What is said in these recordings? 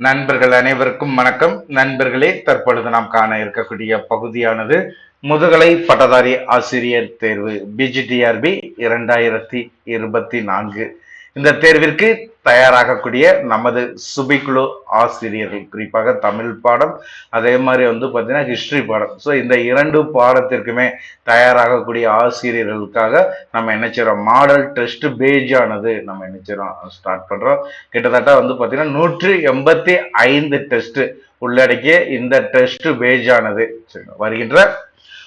நண்பர்கள் அனைவருக்கும் வணக்கம். நண்பர்களே தற்பொழுது நாம் காண இருக்கக்கூடிய பகுதியானது முதுகலை பட்டதாரி ஆசிரியர் தேர்வு பிஜிடிஆர்பி இரண்டாயிரத்தி இருபத்தி நான்கு. இந்த தேர்விற்கு தயாராகக்கூடிய நமது சுபிக்குழு ஆசிரியர்கள் குறிப்பாக தமிழ் பாடம் அதே மாதிரி வந்து பார்த்தீங்கன்னா ஹிஸ்ட்ரி பாடம். ஸோ இந்த இரண்டு பாடத்திற்குமே தயாராகக்கூடிய ஆசிரியர்களுக்காக நம்ம என்ன செய்கிறோம் மாடல் டெஸ்ட் பேஜ் ஆனது நம்ம என்ன செய்கிறோம் ஸ்டார்ட் பண்ணுறோம் கிட்டத்தட்ட வந்து பார்த்தீங்கன்னா நூற்றி எண்பத்தி ஐந்து டெஸ்ட் உள்ளடக்கிய இந்த டெஸ்ட் பேஜ் ஆனது. சரி, வருகின்ற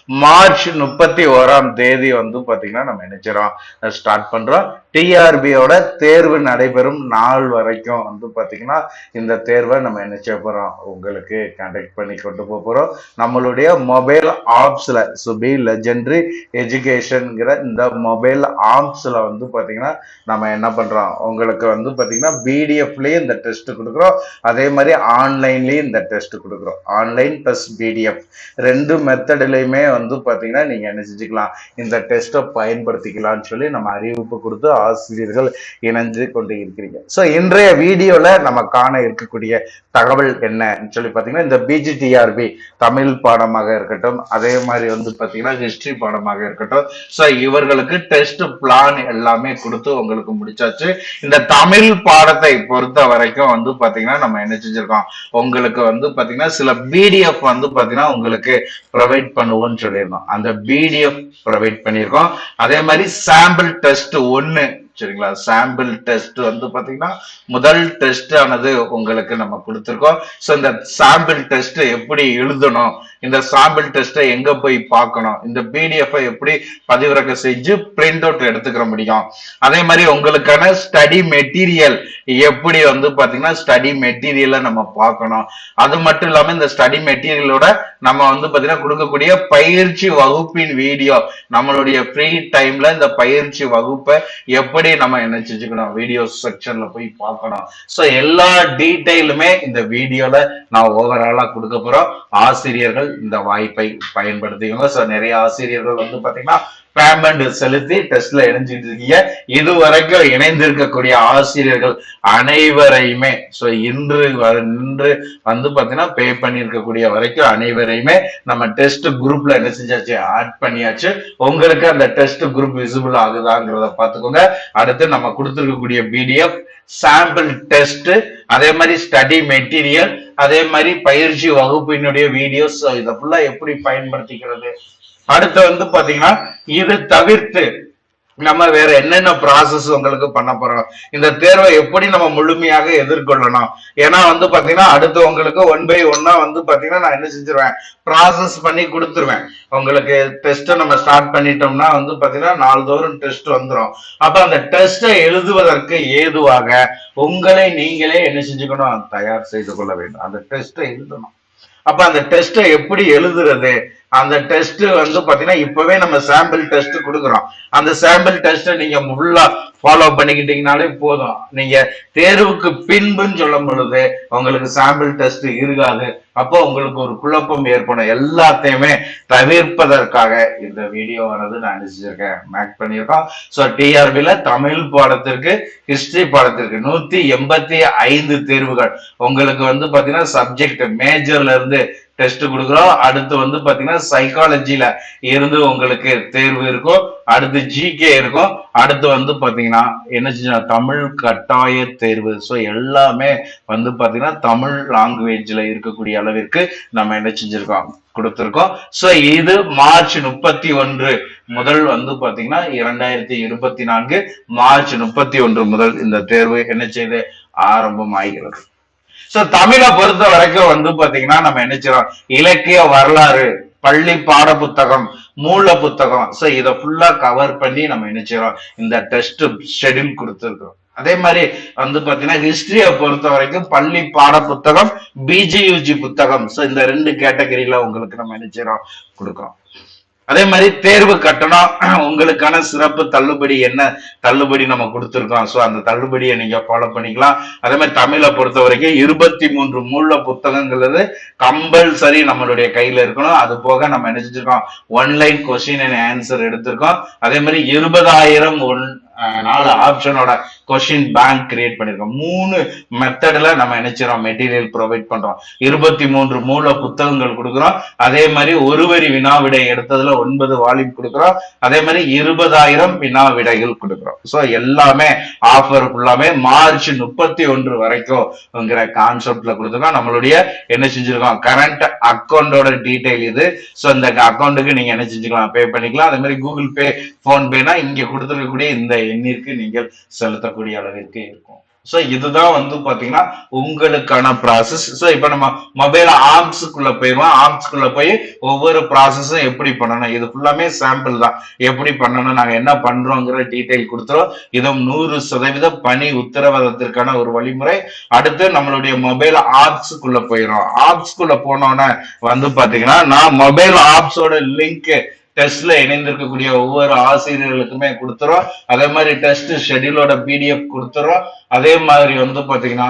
மார்ச் முப்பத்தி ஓராம் தேதி வந்து பாத்தீங்கன்னா நம்ம நினைச்சிரோம் ஸ்டார்ட் பண்றோம். டிஆர்பியோட தேர்வு நடைபெறும் நாள் வரைக்கும் வந்து பாத்தீங்கன்னா இந்த தேர்வை நம்ம நினைச்ச போகிறோம் போறோம்? உங்களுக்கு கண்டக்ட் பண்ணி கொண்டு போக போறோம். நம்மளுடைய மொபைல் ஆப்ஸ்ல சுபி லெஜெண்ட்ரி எஜுகேஷன்ங்கிற இந்த மொபைல் ஆப்ஸ்ல வந்து பாத்தீங்கன்னா நம்ம என்ன பண்றோம்? உங்களுக்கு வந்து பாத்தீங்கன்னா பிடிஎஃப்லயும் இந்த டெஸ்ட் கொடுக்குறோம். அதே மாதிரி ஆன்லைன்லயும் இந்த டெஸ்ட் கொடுக்குறோம். ஆன்லைன் பிளஸ் பிடிஎஃப் ரெண்டு மெத்தட்லையுமே வந்து பாத்தீங்கன்னா நீங்க என்ன செஞ்சுக்கலாம் இந்த டெஸ்ட்டை பயன்படுத்திக்கலாம்னு சொல்லி நம்ம அறிவிப்பு கொடுத்து ஆசிரியர்கள் இணைஞ்சு கொண்டு இருக்கிறீங்க. ஸோ இன்றைய வீடியோல நம்ம காண இருக்கக்கூடிய தகவல் என்னன்னு சொல்லி பாத்தீங்கன்னா இந்த பிஜிடிஆர்பி தமிழ் பாடமாக இருக்கட்டும் அதே மாதிரி வந்து பாத்தீங்கன்னா ஹிஸ்ட்ரி பாடமாக இருக்கட்டும். ஸோ இவர்களுக்கு டெஸ்ட் பிளான் எல்லாமே கொடுத்து உங்களுக்கு முடிச்சாச்சு. இந்த தமிழ் பாடத்தை பொறுத்த வரைக்கும் வந்து பாத்தீங்கன்னா நம்ம என்ன செஞ்சிருக்கோம் உங்களுக்கு வந்து பாத்தீங்கன்னா சில பிடிஎஃப் வந்து பாத்தீங்கன்னா உங்களுக்கு ப்ரொவைட் பண்ணுவோம்னு சொல்லியிருந்தோம். அந்த பிடிஎஃப் ப்ரொவைட் பண்ணியிருக்கோம். அதே மாதிரி சாம்பிள் டெஸ்ட் ஒன்னு சரிங்களா? சாம்பிள் டெஸ்ட் வந்து பாத்தீங்கன்னா முதல் டெஸ்ட் ஆனது உங்களுக்கு நம்ம கொடுத்துருக்கோம். ஸோ இந்த சாம்பிள் டெஸ்ட் எப்படி எழுதணும்? இந்த சாம்பிள் டெஸ்ட்டை எங்க போய் பார்க்கணும்? இந்த பிடிஎஃப் எப்படி பதிவிறக்கம் செஞ்சு பிரிண்ட் அவுட் எடுத்துக்கிற முடியும்? அதே மாதிரி உங்களுக்கான ஸ்டடி மெட்டீரியல் எப்படி வந்து பாத்தீங்கன்னா ஸ்டடி மெட்டீரியலை நம்ம பார்க்கணும். அது மட்டும் இல்லாம இந்த ஸ்டடி மெட்டீரியலோட நம்ம வந்து பாத்தீங்கன்னா கொடுக்கக்கூடிய பயிற்சி வகுப்பின் வீடியோ நம்மளுடைய ஃப்ரீ டைம்ல இந்த பயிற்சி வகுப்பை எப்படி நம்ம என்ன செஞ்சுக்கணும்? வீடியோ செக்ஷன்ல போய் பார்க்கணும். ஸோ எல்லா டீட்டெயிலுமே இந்த வீடியோல நான் ஓவராலா கொடுக்க போறோம். ஆசிரியர்கள் இந்த வாய்ப்பை பயன்படுத்திக்கோங்க. ஸோ நிறைய ஆசிரியர்கள் வந்து பாத்தீங்கன்னா பேமெண்ட் செலுத்தி டெஸ்ட்ல இணைஞ்சிட்டு இருக்கீங்க. இது வரைக்கும் இணைந்திருக்கக்கூடிய ஆசிரியர்கள் அனைவரையுமே ஸோ இன்று இன்று வந்து பாத்தீங்கன்னா பே பண்ணியிருக்கக்கூடிய வரைக்கும் அனைவரையுமே நம்ம டெஸ்ட் குரூப்ல என்ன செஞ்சாச்சு? ஆட் பண்ணியாச்சு. உங்களுக்கு அந்த டெஸ்ட் குரூப் விசிபிள் ஆகுதாங்கிறத பார்த்துக்கோங்க. அடுத்து நம்ம கொடுத்துருக்கக்கூடிய பிடிஎஃப் சாம்பிள் டெஸ்ட் அதே மாதிரி ஸ்டடி மெட்டீரியல் அதே மாதிரி பயிற்சி வகுப்பினுடைய வீடியோஸ் இதை ஃபுல்லா எப்படி பயன்படுத்திக்கிறது? அடுத்து வந்து பாத்தீங்கன்னா இது தவிர்த்து நம்ம வேற என்னென்ன ப்ராசஸ் உங்களுக்கு பண்ண போறோம்? இந்த தேர்வை எப்படி நம்ம முழுமையாக எதிர்கொள்ளணும்? ஏன்னா வந்து பாத்தீங்கன்னா அடுத்து உங்களுக்கு ஒன் பை ஒன்னா வந்து பாத்தீங்கன்னா நான் என்ன செஞ்சிருவேன்? ப்ராசஸ் பண்ணி கொடுத்துருவேன். உங்களுக்கு டெஸ்ட்டை நம்ம ஸ்டார்ட் பண்ணிட்டோம்னா வந்து பாத்தீங்கன்னா நாள்தோறும் டெஸ்ட் வந்துடும் அப்ப அந்த டெஸ்ட்டை எழுதுவதற்கு ஏதுவாக உங்களை நீங்களே என்ன செஞ்சுக்கணும்? தயார் செய்து கொள்ள வேண்டும். அந்த டெஸ்ட்டை எழுதணும். அப்ப அந்த டெஸ்ட்டை எப்படி எழுதுறது? அந்த டெஸ்ட் வந்து பாத்தீங்கன்னா இப்பவே நம்ம சாம்பிள் டெஸ்ட் கொடுக்குறோம். அந்த சாம்பிள் டெஸ்ட்டை நீங்க ஃபுல்லா ஃபாலோ பண்ணிக்கிட்டீங்கனாலே போதும். நீங்க தேர்வுக்கு பின்புன்னு சொல்லும் பொழுது உங்களுக்கு சாம்பிள் டெஸ்ட் இருக்காது. அப்போ உங்களுக்கு ஒரு குழப்பம் ஏற்படும். எல்லாத்தையுமே தவிர்ப்பதற்காக இந்த வீடியோவானது நான் நினைச்சிருக்கேன். மேக் பண்ணியிருக்கோம். ஸோ டிஆர்பியில தமிழ் பாடத்திற்கு ஹிஸ்டரி பாடத்திற்கு நூத்தி எண்பத்தி ஐந்து தேர்வுகள். உங்களுக்கு வந்து பாத்தீங்கன்னா சப்ஜெக்ட் மேஜர்ல இருந்து டெஸ்ட் கொடுக்குறோம் அடுத்து வந்து பாத்தீங்கன்னா சைக்காலஜில இருந்து உங்களுக்கு தேர்வு இருக்கும். அடுத்து ஜிகே இருக்கும். அடுத்து வந்து பாத்தீங்கன்னா என்ன செஞ்சா தமிழ் கட்டாய தேர்வு. ஸோ எல்லாமே வந்து பாத்தீங்கன்னா தமிழ் லாங்குவேஜ்ல இருக்கக்கூடிய அளவிற்கு நம்ம என்ன செஞ்சிருக்கோம்? கொடுத்துருக்கோம். ஸோ இது மார்ச் முப்பத்தி ஒன்று முதல் வந்து பாத்தீங்கன்னா இரண்டாயிரத்தி இருபத்தி நான்கு மார்ச் முப்பத்தி ஒன்று முதல் இந்த தேர்வு என்ன செய்து? ஆரம்பம் ஆகிறது சோ தமிழை பொறுத்த வரைக்கும் வந்து பாத்தீங்கன்னா நம்ம என்ன இலக்கிய வரலாறு பள்ளி பாட புத்தகம் மூல புத்தகம். சோ இத ஃபுல்லா கவர் பண்ணி நம்ம என்ன இந்த டெஸ்ட் ஷெட்யூல் கொடுத்துருக்கோம் அதே மாதிரி வந்து பாத்தீங்கன்னா ஹிஸ்டரியை பொறுத்த வரைக்கும் பள்ளி பாட புத்தகம் பிஜியூஜி புத்தகம். சோ இந்த ரெண்டு கேட்டகரியில உங்களுக்கு நம்ம என்ன கொடுக்குறோம். அதே மாதிரி தேர்வு கட்டணம் உங்களுக்கான சிறப்பு தள்ளுபடி என்ன? தள்ளுபடி நம்ம கொடுத்துருக்கோம் ஸோ அந்த தள்ளுபடியை நீங்கள் ஃபாலோ பண்ணிக்கலாம். அதே மாதிரி தமிழை பொறுத்த வரைக்கும் இருபத்தி மூன்று மூல புத்தகங்கிறது கம்பல்சரி நம்மளுடைய கையில் இருக்கணும். அது போக நம்ம என்ன செஞ்சிருக்கோம்? ஒன்லைன் கொஸ்டின் அண்ட் ஆன்சர் எடுத்திருக்கோம். அதே மாதிரி இருபதாயிரம் ஒன் நாலு ஆப்ஷனோட கொஷின் பேங்க் கிரியேட் பண்ணிருக்கோம். மூணு மெத்தடில் நம்ம நினைச்சிடறோம் மெட்டீரியல் ப்ரொவைட் பண்றோம். இருபத்தி மூன்று மூல புத்தகங்கள் கொடுக்குறோம். அதே மாதிரி ஒரு வரி வினாவிடை எடுத்ததுல ஒன்பது வால்யூம் கொடுக்குறோம். அதே மாதிரி இருபதாயிரம் வினாவிடைகள் கொடுக்குறோம். ஸோ எல்லாமே ஆஃபர் ஃபுல்லாமே மார்ச் முப்பத்தி ஒன்று வரைக்கும்ங்கிற கான்செப்ட்ல கொடுத்துருக்கோம். நம்மளுடைய என்ன செஞ்சிருக்கோம்? கரண்ட் அக்கௌண்டோட டீடைல் இது. ஸோ இந்த அக்கௌண்ட்டுக்கு நீங்க என்ன செஞ்சுக்கலாம்? பே பண்ணிக்கலாம். அதே மாதிரி கூகுள் பே ஃபோன்பேனா இங்க கொடுத்துருக்கக்கூடிய இந்த எண்ணிற்கு நீங்கள் செலுத்தக்கூடிய அளவிற்கு இருக்கும். ஸோ இதுதான் வந்து பார்த்தீங்கன்னா உங்களுக்கான ப்ராசஸ் ஸோ இப்போ நம்ம மொபைல் ஆப்ஸுக்குள்ள போயிடுவோம். ஆப்ஸ்க்குள்ள போய் ஒவ்வொரு ப்ராசஸும் எப்படி பண்ணணும்? இது ஃபுல்லாமே சாம்பிள் தான். எப்படி பண்ணணும்? நாங்க என்ன பண்றோங்கிற டீட்டெயில் கொடுத்துறோம். இதுவும் நூறு சதவீத பணி உத்தரவாதத்திற்கான ஒரு வழிமுறை. அடுத்து நம்மளுடைய மொபைல் ஆப்ஸுக்குள்ள போயிடும் ஆப்ஸ்க்குள்ள போனோன்னே வந்து பார்த்தீங்கன்னா நான் மொபைல் ஆப்ஸோட லிங்க்கு டெஸ்ட்ல இணைந்திருக்கக்கூடிய ஒவ்வொரு ஆசிரியர்களுக்குமே கொடுத்துறோம். அதே மாதிரி டெஸ்ட் ஷெட்யூலோட பிடிஎஃப் கொடுத்துறோம். அதே மாதிரி வந்து பாத்தீங்கன்னா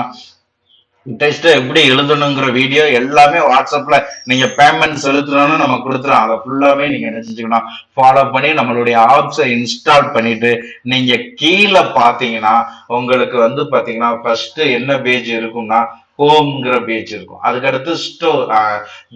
டெஸ்ட் எப்படி எழுதணுங்கிற வீடியோ எல்லாமே வாட்ஸ்அப்ல நீங்க பேமெண்ட் செலுத்தணும்னு நம்ம கொடுத்துறோம். அதை ஃபுல்லாவே நீங்க என்ன ஃபாலோ பண்ணி நம்மளுடைய ஆப்ஸை இன்ஸ்டால் பண்ணிட்டு நீங்க கீழே பாத்தீங்கன்னா உங்களுக்கு வந்து பாத்தீங்கன்னா ஃபர்ஸ்ட் என்ன பேஜ் இருக்கும்னா ஹோம்ங்கிற பேஜ் இருக்கும். அதுக்கடுத்து ஸ்டோர்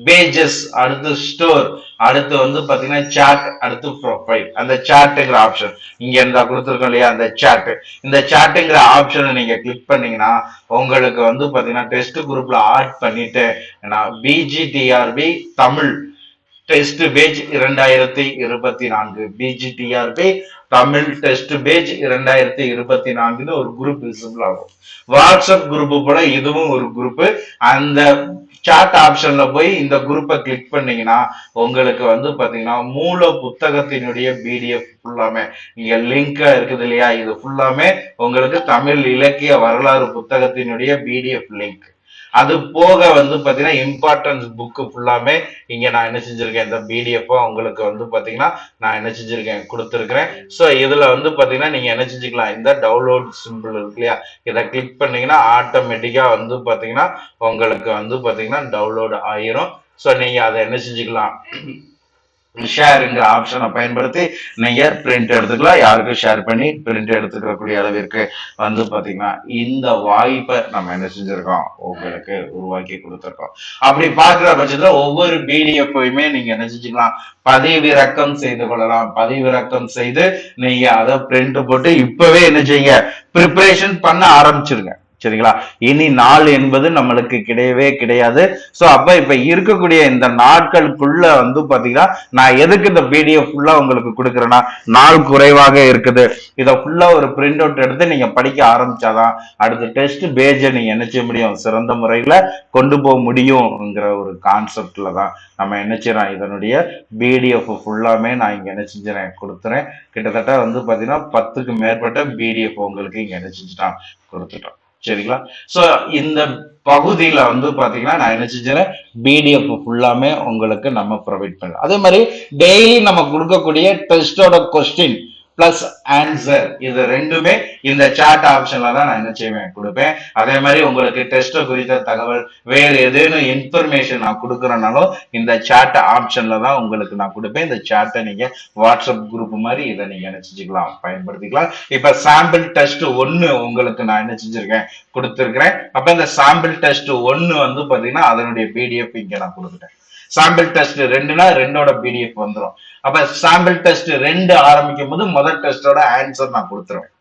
பேஜஸ் அடுத்து ஸ்டோர் அடுத்து வந்து பார்த்தீங்கன்னா சாட் அடுத்து ப்ரொஃபைல் அந்த சாட்டுங்கிற ஆப்ஷன் இங்கே இருந்தால் கொடுத்துருக்கோம் இல்லையா அந்த சாட் இந்த சாட்டுங்கிற ஆப்ஷனை நீங்கள் கிளிக் பண்ணீங்கன்னா உங்களுக்கு வந்து பார்த்தீங்கன்னா டெஸ்ட் குரூப்பில் ஆட் பண்ணிட்டு நான் பிஜிடிஆர்பி தமிழ் டெஸ்ட் பேஜ் இரண்டாயிரத்தி இருபத்தி நான்கு பிஜிடிஆர்பி தமிழ் டெஸ்ட் பேஜ் இரண்டாயிரத்தி இருபத்தி நான்குன்னு ஒரு குரூப் விசிபிள் ஆகும். வாட்ஸ்அப் குரூப் போல இதுவும் ஒரு குரூப் அந்த சாட் ஆப்ஷன்ல போய் இந்த குரூப்பை கிளிக் பண்ணீங்கன்னா உங்களுக்கு வந்து பாத்தீங்கன்னா மூல புத்தகத்தினுடைய பிடிஎஃப் ஃபுல்லாமே இங்க லிங்கா இருக்குது இல்லையா? இது ஃபுல்லாமே உங்களுக்கு தமிழ் இலக்கிய வரலாறு புத்தகத்தினுடைய பிடிஎஃப் லிங்க் அது போக வந்து பாத்தீங்கன்னா இம்பார்ட்டன்ஸ் புக்கு ஃபுல்லாமே இங்க நான் என்ன செஞ்சிருக்கேன் இந்த பிடிஎஃப் உங்களுக்கு வந்து பாத்தீங்கன்னா நான் என்ன செஞ்சிருக்கேன் கொடுத்துருக்கிறேன். ஸோ இதுல வந்து பாத்தீங்கன்னா நீங்க என்ன செஞ்சுக்கலாம் இந்த டவுன்லோட் சிம்பிள் இருக்கு இல்லையா இதை கிளிக் பண்ணீங்கன்னா ஆட்டோமேட்டிக்கா வந்து பாத்தீங்கன்னா உங்களுக்கு வந்து பாத்தீங்கன்னா டவுன்லோட் ஆயிரும். ஸோ நீங்க அதை என்ன செஞ்சுக்கலாம் ஷேருங்கிற ஆப்ஷனை பயன்படுத்தி நீங்கள் பிரிண்ட் எடுத்துக்கலாம். யாருக்கும் ஷேர் பண்ணி பிரிண்ட் எடுத்துக்கக்கூடிய அளவிற்கு வந்து பார்த்தீங்கன்னா இந்த வாய்ப்பை நம்ம என்ன செஞ்சுருக்கோம்? உங்களுக்கு உருவாக்கி கொடுத்துருக்கோம். அப்படி பார்க்குற பட்சத்தில் ஒவ்வொரு பிடிஎஃப்ஐயுமே நீங்கள் என்ன செஞ்சுக்கலாம்? பதிவிறக்கம் செய்து கொள்ளலாம். பதிவிறக்கம் செய்து நீங்கள் அதை பிரிண்ட் போட்டு இப்போவே என்ன செய்யுங்க? ப்ரிப்பரேஷன் பண்ண ஆரம்பிச்சிருங்க. சரிங்களா? இனி நாள் என்பது நம்மளுக்கு கிடையவே கிடையாது. ஸோ அப்ப இப்ப இருக்கக்கூடிய இந்த நாட்களுக்குள்ள வந்து பாத்தீங்கன்னா நான் எதுக்கு இந்த பிடிஎஃப் ஃபுல்லா உங்களுக்கு கொடுக்குறேன்னா நாள் குறைவாக இருக்குது. இதை ஃபுல்லா ஒரு பிரிண்ட் அவுட் எடுத்து நீங்க படிக்க ஆரம்பிச்சாதான் அடுத்த டெஸ்ட் பேஜை நீங்க என்ன செய்ய முடியும்? சிறந்த முறையில கொண்டு போக முடியுங்கிற ஒரு கான்செப்ட்ல தான் நம்ம என்ன செய்யறோம்? இதனுடைய பிடிஎஃப் ஃபுல்லாமே நான் இங்க என்ன செஞ்சுறேன் கொடுத்துறேன். கிட்டத்தட்ட வந்து பாத்தீங்கன்னா பத்துக்கு மேற்பட்ட பிடிஎஃப் உங்களுக்கு இங்க என்ன செஞ்சுட்டான்? கொடுத்துட்டோம். சரிங்களா? சோ இந்த பகுதியில வந்து பாத்தீங்கன்னா நான் என்ன செஞ்சேன் பிடிஎஃப் ஃபுல்லாமே உங்களுக்கு நம்ம ப்ரொவைட் பண்ணலாம் அதே மாதிரி டெய்லி நம்ம கொடுக்கக்கூடிய டெஸ்டோட கொஸ்டின் பிளஸ் ஆன்சர் இது ரெண்டுமே இந்த சாட் ஆப்ஷன்ல தான் நான் என்ன செய்வேன்? கொடுப்பேன். அதே மாதிரி உங்களுக்கு டெஸ்ட் குறித்த தகவல் வேறு ஏதேனும் இன்ஃபர்மேஷன் நான் கொடுக்குறேனாலும் இந்த சாட் ஆப்ஷன்ல தான் உங்களுக்கு நான் கொடுப்பேன். இந்த சாட்டை நீங்க வாட்ஸ்அப் குரூப் மாதிரி இதை நீங்க என்ன செஞ்சுக்கலாம் பயன்படுத்திக்கலாம். இப்ப சாம்பிள் டெஸ்ட் ஒன்னு உங்களுக்கு நான் என்ன செஞ்சிருக்கேன்? கொடுத்துருக்கிறேன். அப்ப இந்த சாம்பிள் டெஸ்ட் ஒன்னு வந்து பாத்தீங்கன்னா அதனுடைய பிடிஎஃப் இங்க நான் கொடுத்துட்டேன். சாம்பிள் டெஸ்ட் ரெண்டுனா ரெண்டோட பிடிஎஃப் வந்துடும் அப்ப சாம்பிள் டெஸ்ட் ரெண்டு ஆரம்பிக்கும் போது முதல் டெஸ்டோட ஆன்சர் நான் கொடுத்துருவேன்.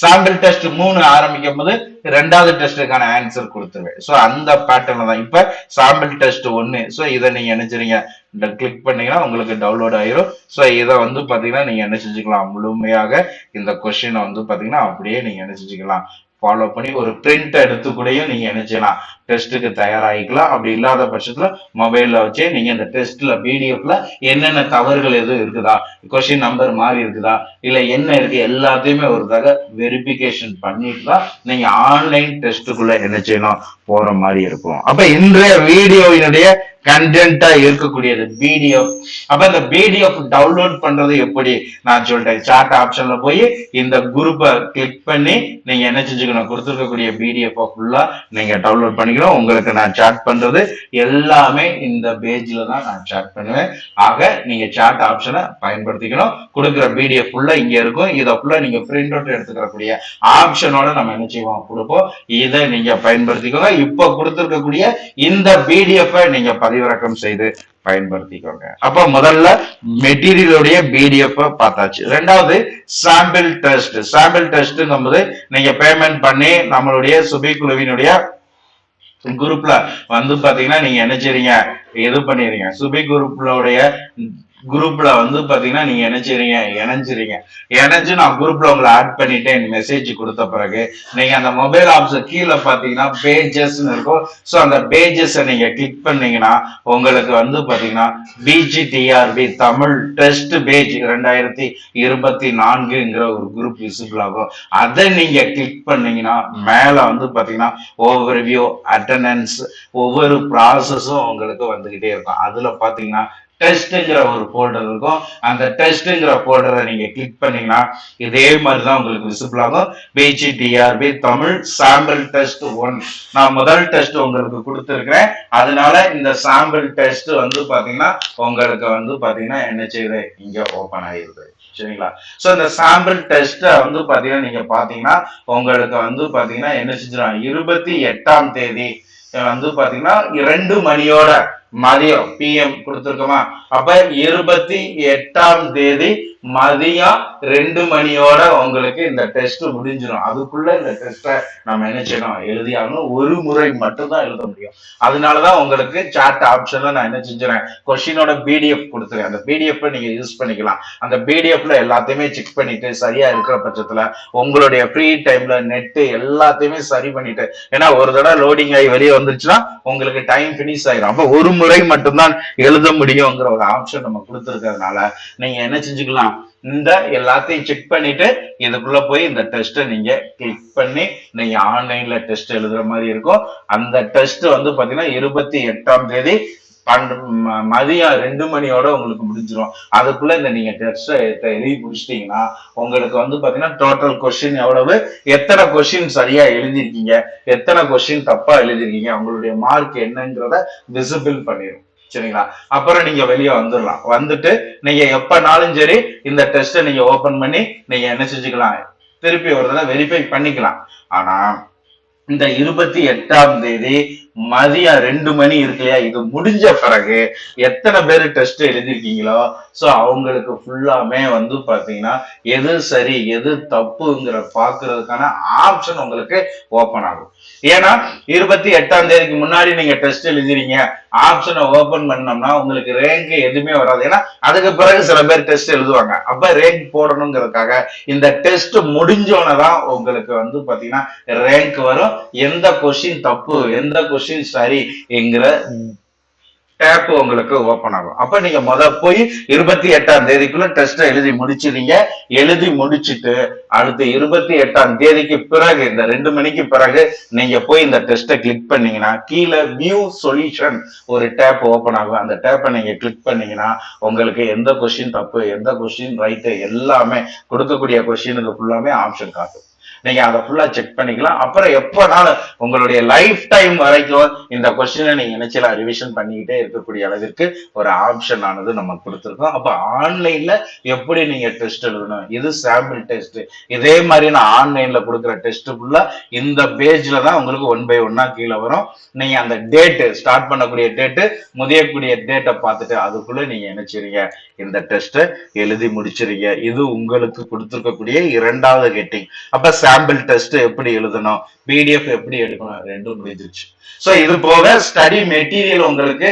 சாம்பிள் டெஸ்ட் மூணு ஆரம்பிக்கும் போது ரெண்டாவது டெஸ்ட்டுக்கான ஆன்சர் கொடுத்துருவேன். ஸோ அந்த பேட்டர்ல தான். இப்ப சாம்பிள் டெஸ்ட் ஒன்னு ஸோ இதை நீங்க நினைச்சிருங்க. இந்த கிளிக் பண்ணீங்கன்னா உங்களுக்கு டவுன்லோட் ஆயிரும். ஸோ இதை வந்து பாத்தீங்கன்னா நீங்க என்ன செஞ்சுக்கலாம் முழுமையாக இந்த கொஸ்டினை வந்து பாத்தீங்கன்னா அப்படியே நீங்க என்ன செஞ்சுக்கலாம் ஃபாலோ பண்ணி ஒரு பிரிண்ட் எடுத்து கூடயும் நீங்க என்ன செய்யலாம் டெஸ்ட்டுக்கு தயாராகிக்கலாம். அப்படி இல்லாத பட்சத்துல மொபைல்ல வச்சே நீங்க இந்த டெஸ்ட்ல பிடிஎஃப்ல என்னென்ன தவறுகள் எதுவும் இருக்குதா கொஸ்டின் நம்பர் மாறி இருக்குதா இல்ல என்ன இருக்கு எல்லாத்தையுமே ஒரு தடவை வெரிஃபிகேஷன் பண்ணிட்டு தான் நீங்க ஆன்லைன் டெஸ்ட்டுக்குள்ள என்ன செய்யணும் போற மாதிரி இருக்கும். அப்ப இன்றைய வீடியோவினுடைய கண்டென்ட்டா இருக்கக்கூடியது பிடிஎஃப் அப்ப இந்த பிடிஎஃப் டவுன்லோட் பண்றது எப்படி? நான் சொல்லிட்டேன் சார்ட் ஆப்ஷன்ல போய் இந்த குரூப்பை கிளிக் பண்ணி நீங்க என்ன செஞ்சுக்கணும்? கொடுத்துருக்கக்கூடிய பிடிஎஃப் ஃபுல்லா நீங்க டவுன்லோட் பண்ணிக்கணும். உங்களுக்கு நான் சாட் பண்றது எல்லாமே இந்த பேஜ்ல தான் நான் சாட் பண்ணுவேன். ஆக நீங்க சாட் ஆப்ஷனை பயன்படுத்திக்கணும். கொடுக்குற பிடிஎஃப் ஃபுல்லா இங்க இருக்கும். இதை ஃபுல்லா நீங்க பிரிண்ட் அவுட் எடுத்துக்கிறக்கூடிய ஆப்ஷனோட நம்ம என்ன செய்வோம்? கொடுப்போம். இதை நீங்க பயன்படுத்திக்கோங்க. இப்போ கொடுத்துருக்கக்கூடிய இந்த பிடிஎஃப் நீங்க பதிவிறக்கம் செய்து பயன்படுத்திக்கோங்க. அப்ப முதல்ல மெட்டீரியலுடைய பிடிஎஃப் பார்த்தாச்சு. ரெண்டாவது சாம்பிள் டெஸ்ட் சாம்பிள் டெஸ்ட்ங்கும் போது நீங்க பேமெண்ட் பண்ணி நம்மளுடைய சுபி குழுவினுடைய குரூப்ல வந்து பாத்தீங்கன்னா நீங்க என்ன செய்றீங்க? இது பண்ணிடுறீங்க. சுபி குரூப்லோடைய குரூப்ல வந்து பாத்தீங்கன்னா நீங்க என்ன இணைஞ்சிருங்க. இணைஞ்சு நான் குரூப்ல உங்களை ஆட் பண்ணிட்டேன் மெசேஜ் கொடுத்த பிறகு நீங்க அந்த மொபைல் ஆப்ஸ் கீழே பாத்தீங்கன்னா பேஜஸ் இருக்கும். ஸோ அந்த பேஜஸ் நீங்க கிளிக் பண்ணீங்கன்னா உங்களுக்கு வந்து பாத்தீங்கன்னா பிஜிடிஆர்பி தமிழ் டெஸ்ட் பேஜ் ரெண்டாயிரத்தி இருபத்தி நான்குங்கிற ஒரு குரூப் விசிபிள் ஆகும். அதை நீங்க கிளிக் பண்ணீங்கன்னா மேல வந்து பாத்தீங்கன்னா ஓவர் வியூ அட்டண்டன்ஸ் ஒவ்வொரு ப்ராசஸும் உங்களுக்கு வந்துகிட்டே இருக்கும். அதுல பாத்தீங்கன்னா டெஸ்ட்டுங்கிற ஒரு ஃபோல்டர் இருக்கும். அந்த டெஸ்ட்டுங்கிற ஃபோல்டரை நீங்கள் கிளிக் பண்ணீங்கன்னா இதே மாதிரி தான் உங்களுக்கு விசிபிள் ஆகும். PG TRB Tamil sample test one நான் முதல் டெஸ்ட் உங்களுக்கு கொடுத்துருக்கிறேன். அதனால இந்த சாம்பிள் டெஸ்ட் வந்து பார்த்தீங்கன்னா உங்களுக்கு வந்து பார்த்தீங்கன்னா என்ன செய்யுது? இங்கே ஓப்பன் ஆகிடுது சரிங்களா? ஸோ இந்த சாம்பிள் டெஸ்ட்டை வந்து பார்த்தீங்கன்னா நீங்கள் பார்த்தீங்கன்னா உங்களுக்கு வந்து பார்த்தீங்கன்னா என்ன செஞ்சிடும்? இருபத்தி எட்டாம் தேதி வந்து பார்த்தீங்கன்னா இரண்டு மணியோட மதியம் பிஎம் கொடுத்துருக்கோமா? அப்ப இருபத்தி எட்டாம் தேதி மதியம் ரெண்டு மணியோட உங்களுக்கு இந்த டெஸ்ட் முடிஞ்சிடும் அதுக்குள்ள இந்த டெஸ்ட்டை நம்ம என்ன செய்யணும்? எழுதியாகணும். ஒரு முறை மட்டும்தான் எழுத முடியும். அதனாலதான் உங்களுக்கு சாட் ஆப்ஷன்ல நான் என்ன செஞ்சுறேன்? கொஸ்டினோட பிடிஎஃப் கொடுத்துறேன். அந்த பிடிஎஃப் நீங்க யூஸ் பண்ணிக்கலாம். அந்த பிடிஎஃப்ல எல்லாத்தையுமே செக் பண்ணிட்டு சரியா இருக்கிற பட்சத்துல உங்களுடைய ஃப்ரீ டைம்ல நெட்டு எல்லாத்தையுமே சரி பண்ணிட்டு ஏன்னா ஒரு தடவை லோடிங் ஆகி வெளியே வந்துருச்சுன்னா உங்களுக்கு டைம் பினிஷ் ஆயிரும். அப்ப ஒரு முறை மட்டும்தான் எழுத முடியுங்கிற ஒரு ஆப்ஷன் நம்ம கொடுத்துருக்கிறதுனால நீங்க என்ன செஞ்சுக்கலாம்? இந்த எல்லாத்தையும் செக் பண்ணிட்டு இதுக்குள்ள போய் இந்த டெஸ்ட்டை நீங்க கிளிக் பண்ணி நீங்க ஆன்லைன்ல டெஸ்ட் எழுதுற மாதிரி இருக்கும். அந்த டெஸ்ட் வந்து பாத்தீங்கன்னா இருபத்தி எட்டாம் தேதி மதியம் ரெண்டு மணியோட உங்களுக்கு முடிஞ்சிரும். அதுக்குள்ள இந்த நீங்க டெஸ்ட் எழுதி முடிச்சிட்டீங்கன்னா உங்களுக்கு வந்து பாத்தீங்கன்னா டோட்டல் கொஸ்டின் எவ்வளவு எத்தனை கொஸ்டின் சரியா எழுதிருக்கீங்க எத்தனை கொஸ்டின் தப்பா எழுதிருக்கீங்க உங்களுடைய மார்க் என்னங்கிறத விசிபிள் பண்ணிடும் சரிங்களா? அப்புறம் நீங்க வெளியே வந்துடலாம் வந்துட்டு நீங்க எப்பனாலும் சரி இந்த டெஸ்ட்டை நீங்க ஓபன் பண்ணி நீங்க என்ன செஞ்சுக்கலாம்? திருப்பி ஒரு தடவை வெரிஃபை பண்ணிக்கலாம். ஆனா இந்த இருபத்தி எட்டாம் தேதி மதியம் ரெண்டு மணி இருக்கு இல்லையா இது முடிஞ்ச பிறகு எத்தனை பேர் டெஸ்ட் எழுதியிருக்கீங்களோ? சோ அவங்களுக்கு ஃபுல்லாமே வந்து பாத்தீங்கன்னா எது சரி எது தப்புங்கிற பாக்குறதுக்கான ஆப்ஷன் உங்களுக்கு ஓபன் ஆகும். ஏன்னா இருபத்தி எட்டாம் தேதிக்கு முன்னாடி நீங்க டெஸ்ட் எழுதிறீங்க ஆப்ஷனை ஓபன் பண்ணோம்னா உங்களுக்கு ரேங்க் எதுவுமே வராது. ஏன்னா அதுக்கு பிறகு சில பேர் டெஸ்ட் எழுதுவாங்க. அப்ப ரேங்க் போடணுங்கிறதுக்காக இந்த டெஸ்ட் முடிஞ்சோன்னு தான் உங்களுக்கு வந்து பாத்தீங்கன்னா ரேங்க் வரும். எந்த கொஸ்டின் தப்பு எந்த கொஸ்டின் சரி என்கிற டேப் உங்களுக்கு ஓப்பன் ஆகும். அப்ப நீங்க முத போய் இருபத்தி எட்டாம் தேதிக்குள்ள டெஸ்ட் எழுதி முடிச்சிருங்க. எழுதி முடிச்சிட்டு அடுத்து இருபத்தி எட்டாம் தேதிக்கு பிறகு இந்த ரெண்டு மணிக்கு பிறகு நீங்க போய் இந்த டெஸ்ட்டை கிளிக் பண்ணீங்கன்னா கீழே வியூ சொல்யூஷன் ஒரு டேப் ஓப்பன் ஆகும். அந்த டேப்பை நீங்க கிளிக் பண்ணீங்கன்னா உங்களுக்கு எந்த கொஸ்டின் தப்பு எந்த கொஸ்டின் ரைட்டு எல்லாமே கொடுக்கக்கூடிய கொஸ்டினுக்கு ஃபுல்லாமே ஆப்ஷன் காட்டும். நீங்க அதை ஃபுல்லா செக் பண்ணிக்கலாம். அப்புறம் எப்போனாலும் உங்களுடைய லைஃப் டைம் வரைக்கும் இந்த கொஸ்டினை நீங்க நினைச்சலாம் ரிவிஷன் பண்ணிக்கிட்டே இருக்கக்கூடிய அளவிற்கு ஒரு ஆப்ஷன் ஆனது நம்ம கொடுத்துருக்கோம். அப்ப ஆன்லைன்ல எப்படி நீங்க டெஸ்ட் எழுதணும்? இது சாம்பிள் டெஸ்ட் இதே மாதிரி நான் ஆன்லைன்ல கொடுக்குற டெஸ்ட் ஃபுல்லா இந்த பேஜ்ல தான் உங்களுக்கு ஒன் பை ஒன்னா கீழே வரும். நீங்க அந்த டேட்டு ஸ்டார்ட் பண்ணக்கூடிய டேட்டு முதியக்கூடிய டேட்டை பார்த்துட்டு அதுக்குள்ள நீங்க நினைச்சிருங்க இந்த டெஸ்ட்டை எழுதி முடிச்சிருங்க. இது உங்களுக்கு கொடுத்துருக்கக்கூடிய இரண்டாவது கெட்டிங் அப்ப சாம்பிள் டெஸ்ட் எப்படி எழுதணும்? பிடிஎஃப் எப்படி எடுக்கணும்? ரெண்டும் முடிஞ்சிருச்சு. சோ இது போக ஸ்டடி மெட்டீரியல் உங்களுக்கு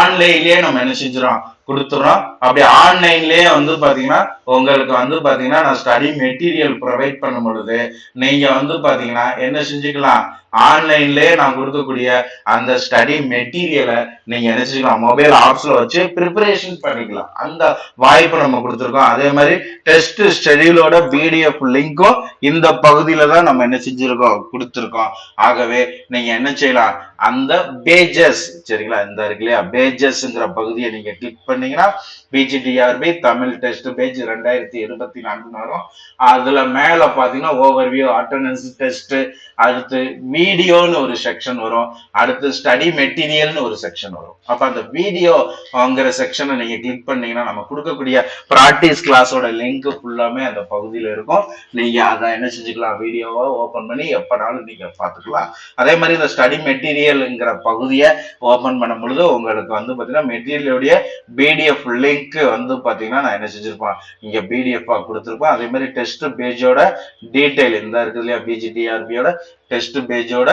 ஆன்லைன்லயே நம்ம என்ன செஞ்சிடும் கொடுத்துறோம் அப்படி ஆன்லைன்லயே வந்து பாத்தீங்கன்னா உங்களுக்கு வந்து பாத்தீங்கன்னா நான் ஸ்டடி மெட்டீரியல் ப்ரொவைட் பண்ணும் பொழுது நீங்க வந்து பாத்தீங்கன்னா என்ன செஞ்சுக்கலாம்? ஆன்லைன்லயே நான் கொடுக்கக்கூடிய அந்த ஸ்டடி மெட்டீரியலை நீங்க நினைச்சுக்கலாம். மொபைல் ஆப்ஸ்ல வச்சு ப்ரிப்பரேஷன் பண்ணிக்கலாம். அந்த வாய்ப்பு நம்ம கொடுத்துருக்கோம். அதே மாதிரி டெஸ்ட் ஸ்டெடியூலோட பிடிஎஃப் லிங்க்கும் இந்த பகுதியில தான் நம்ம என்ன செஞ்சிருக்கோம் கொடுத்துருக்கோம். ஆகவே நீங்க என்ன செய்யலாம்? அந்த பேஜஸ் சரிங்களா? இந்த இருக்கு இல்லையா? பேஜஸ்ங்கிற பகுதியை நீங்க கிளிக் பண்ணீங்கன்னா பிஜிடிஆர்பி தமிழ் டெஸ்ட் பேஜ் ரெண்டாயிரத்தி இருபத்தி நான்கு வரும். அதுல மேல பாத்தீங்கன்னா ஓவர்வியூ அட்டண்டன்ஸ் டெஸ்ட் அடுத்து வீடியோன்னு ஒரு செக்ஷன் வரும். அடுத்து ஸ்டடி மெட்டீரியல்னு ஒரு செக்ஷன் வரும். அப்ப அந்த வீடியோங்கிற செக்ஷனை நீங்க கிளிக் பண்ணீங்கன்னா நம்ம கொடுக்கக்கூடிய ப்ராக்டிஸ் கிளாஸோட லிங்க் ஃபுல்லாமே அந்த பகுதியில இருக்கும். நீங்க அதை என்ன செஞ்சுக்கலாம்? வீடியோவை ஓபன் பண்ணி எப்பனாலும் நீங்க பார்த்துக்கலாம். அதே மாதிரி இந்த ஸ்டடி மெட்டீரியல்ங்கிற பகுதியை ஓபன் பண்ணும் பொழுது உங்களுக்கு வந்து பாத்தீங்கன்னா மெட்டீரியலுடைய பிடிஎஃப் லிங்க் வந்து பாத்தீங்கன்னா நான் என்ன செஞ்சிருப்பேன்? இங்க பிடிஎஃப் கொடுத்துருப்பேன். அதே மாதிரி டெஸ்ட் பேஜோட டீட்டெயில் இந்த இருக்குது இல்லையா? பிஜிடிஆர்பியோட டெஸ்ட் பேஜோட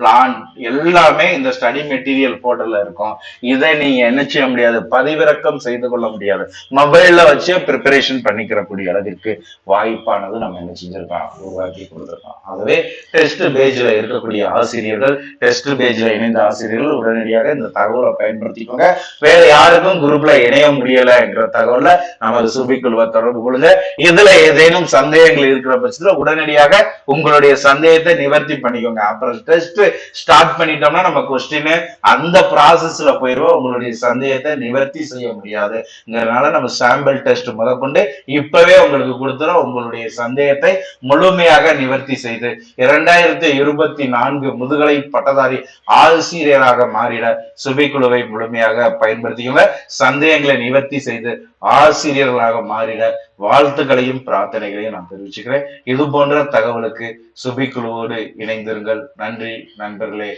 பிளான் எல்லாமே இந்த ஸ்டடி மெட்டீரியல் போர்ட்டல்ல இருக்கும். இதை நீங்க என்ன செய்ய முடியாது? பதிவிறக்கம் செய்து கொள்ள முடியாது. மொபைல்ல வச்சே ப்ரிப்பரேஷன் பண்ணிக்கிறக்கூடிய அளவிற்கு வாய்ப்பானது நம்ம என்ன செஞ்சிருக்கோம்? உருவாக்கி கொடுத்துருக்கோம். ஆகவே டெஸ்ட் பேஜ்ல இருக்கக்கூடிய ஆசிரியர்கள் டெஸ்ட் பேஜ்ல இணைந்த ஆசிரியர்கள் உடனடியாக இந்த தகவலை பயன்படுத்திக்கோங்க. வேற யாருக்கும் குரூப்ல இணைய முடியலைங்கிற தகவலை நமது சுபிக்குழுவை தொடர்பு கொள்ளுங்க. இதுல ஏதேனும் சந்தேகங்கள் இருக்கிற பட்சத்துல உடனடியாக உங்களுடைய சந்தேகத்தை நிவர்த்தி பண்ணிக்கோங்க. அப்புறம் டெஸ்ட் ஸ்டார்ட் பண்ணிட்டோம்னா நம்ம கொஸ்டின் அந்த ப்ராசஸ்ல போயிடுவோம் உங்களுடைய சந்தேகத்தை நிவர்த்தி செய்ய முடியாதுங்கிறதுனால நம்ம சாம்பிள் டெஸ்ட் முதற்கொண்டு இப்பவே உங்களுக்கு கொடுத்துறோம். உங்களுடைய சந்தேகத்தை முழுமையாக நிவர்த்தி செய்து இரண்டாயிரத்தி இருபத்தி நான்கு முதுகலை பட்டதாரி ஆசிரியராக மாறிட சுபிக்குழுவை முழுமையாக பயன்படுத்திக்கோங்க. சந்தேகங்களை நிவர்த்தி செய்து ஆசிரியர்களாக மாறிட வாழ்த்துக்களையும் பிரார்த்தனைகளையும் நான் தெரிவிச்சுக்கிறேன். இது போன்ற தகவலுக்கு சுபிக்குழுவோடு இணைந்திருங்கள். நன்றி நண்பர்களே.